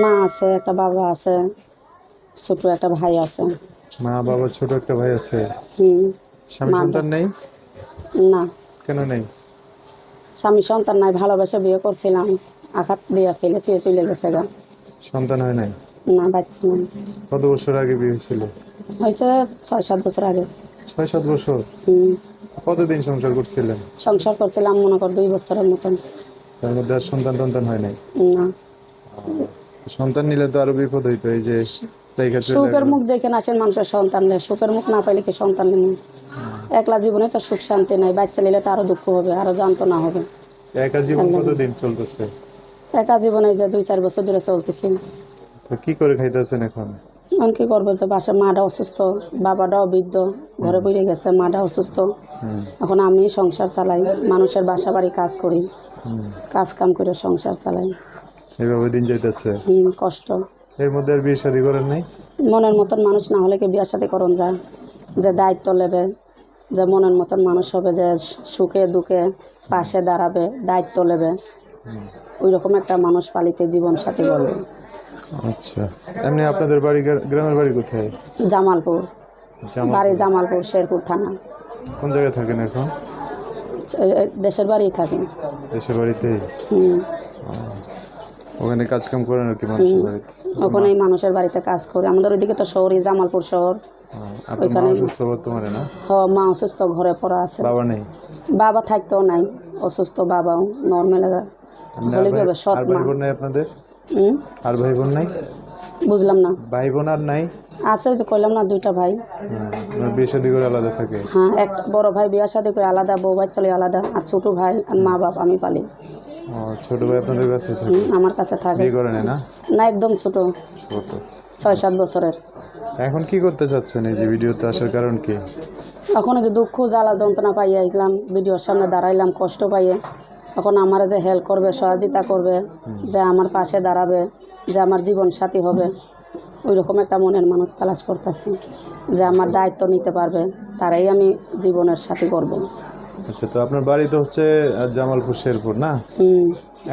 মা আছে একটা বাবা আছে ছোট একটা ভাই আছে। মা বাবা ছোট একটা ভাই আছে। হুম। স্বামী সন্তান নেই? না। কেন নেই? স্বামী সন্তান নাই ভালোবাসে বিয়ে করছিলাম আঘাত বিয়ে ফেলে তুই চলে গেছে গা। সন্তান হয় নাই? না বাচ্চা নাই। কত বছর আগে বিয়ে হয়েছিল? হয়েছে ছয় সাত বছর আগে। ছয় সাত বছর? হুম। কতদিন সংসার করছিলেন? সংসার করছিলাম মনে কর দুই বছরের মতন। তার মধ্যে আর সন্তান টন্তান হয় নাই? না। সন্তান নিলে তো আরও বিপদ হইতো এই যে সুখের মুখ দেখে না আসেন মানুষের সন্তান নেই সুখের মুখ না পাইলে কি সন্তান নেই? একলা জীবনে তো সুখ শান্তি নাই বাচ্চা নিলে তো আরও দুঃখ হবে আরও যন্ত্রণা হবে। একা জীবন কতদিন চলতেছে? একা জীবনে যে দুই চার বছর ধরে চলতেছি। তো কি করে খাইতেছেন এখন? এখন কি করব যে বাসা মাটা অসুস্থ বাবাটাও বৃদ্ধ ঘরে বইরে গেছে মাটা অসুস্থ। এখন আমি সংসার চালাই মানুষের বাসা বাড়ি কাজ করি কাজ কাম করে সংসার চালাই। এইভাবে দিন যাইতেছে। হুম কষ্ট। এর মধ্যে আর বিয়ে শাদী করেন নাই? মনের মতন মানুষ না হলে কি বিয়ার সাথে করণ যায়? যে দায়িত্ব নেবে যে মনের মতন মানুষ হবে যে সুখে দুঃখে পাশে দাঁড়াবে দায়িত্ব নেবে। ওই রকম একটা মানুষ পালিতে জীবন সাথী করবে আচ্ছা। এমনি আপনাদের বাড়ি গ্রামের বাড়ি কোথায়? জামালপুর। বাড়ি জামালপুর শেরপুর থানা। কোন জায়গায় থাকেন এখন? দেশের বাড়ি থাকি। দেশের বাড়িতেই? হুম। ওখানে কাজ কাম করেন আর কি মানুষের বাড়িতে? ওখানে মানুষের বাড়িতে কাজ করি। আমাদের ওইদিকে তো শহরই জামালপুর শহর। হ্যাঁ, মা অসুস্থ বর্তমানে না? হ মা অসুস্থ ঘরে পড়া আছে। বাবা নেই? বাবা থাকতেও নাই অসুস্থ বাবাও নর্মাল বলে ভাই- গেবে সৎ মা। ভাই বোন নাই আপনাদের? আর ভাই বোন নাই? বুঝলাম না। ভাই বোন আর নাই? আছে যে কইলাম না দুইটা ভাই। হ্যাঁ, বিয়ে শাদী করে আলাদা থাকে? হ্যাঁ এক বড় ভাই বিয়ার সাথে করে আলাদা বউ বাচ্চালে আলাদা আর ছোট ভাই আর মা বাপ আমি পালি। ও, ছোট ভাই আপনাদের কাছে থাকে আমার কাছে থাকে বিয়ে করে নেয় না? না একদম ছোট। ছোট। ছয় সাত বছরের। এখন কি করতে চাচ্ছেন এই যে ভিডিওতে আসার কারণ কি? এখন যে দুঃখ জ্বালা যন্ত্রণা পাইয়া আইলাম ভিডিওর সামনে দাঁড়াইলাম কষ্ট পাইয়ে। এখন আমার যে হেল্প করবে সহযোগিতা করবে যে আমার পাশে দাঁড়াবে যে আমার জীবন সাথী হবে ওই রকম একটা মনের মানুষ তালাশ করতেছি যে আমার দায়িত্ব নিতে পারবে তারাই আমি জীবনের সাথী করব। আচ্ছা তো আপনার বাড়ি তো হচ্ছে জামালপুর শেরপুর না?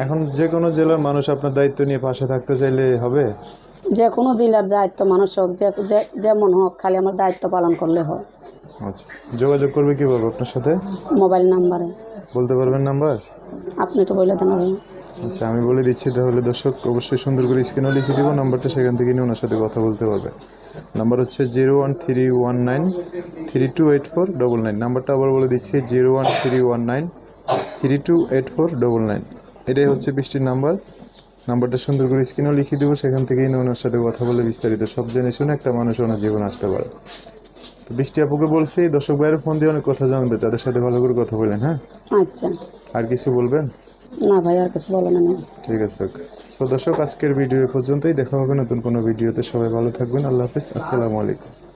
এখন যে কোনো জেলার মানুষ আপনার দায়িত্ব নিয়ে পাশে থাকতে চাইলে হবে? যে কোনো জেলার দায়িত্ব মানুষ হোক যে যেমন হোক খালি আমার দায়িত্ব পালন করলে হয়। আচ্ছা যোগাযোগ করবে কীভাবে আপনার সাথে? মোবাইল নাম্বারে। বলতে পারবেন নাম্বার? আপনি তো বলে দেন আচ্ছা আমি বলে দিচ্ছি তাহলে দর্শক অবশ্যই সুন্দর করে স্ক্রিনেও লিখে দেবো নাম্বারটা সেখান থেকে নিয়ে ওনার সাথে কথা বলতে পারবে নাম্বার হচ্ছে zero one three one nine three two eight four double nine. নাম্বারটা আবার বলে দিচ্ছি zero one three one nine three two eight four double nine. এটাই হচ্ছে বৃষ্টির নাম্বার। নাম্বারটা সুন্দর করে স্ক্রিনেও লিখে দেবো সেখান থেকেই নিয়ে ওনার সাথে কথা বলে বিস্তারিত সব জেনে শুনে একটা মানুষ ওনার জীবন আসতে পারে। তো বৃষ্টি আপুকে বলছি দর্শক বাইরে ফোন দিয়ে অনেক কথা জানবে তাদের সাথে ভালো করে কথা বলেন হ্যাঁ? আচ্ছা। আর কিছু বলবেন? না ভাই, আর কিছু বলো না ঠিক আছে সো দর্শক, আজকের ভিডিও পর্যন্তই। দেখা হবে নতুন কোনো ভিডিওতে। সবাই ভালো থাকবেন। আল্লাহ হাফিজ। আসসালামু আলাইকুম।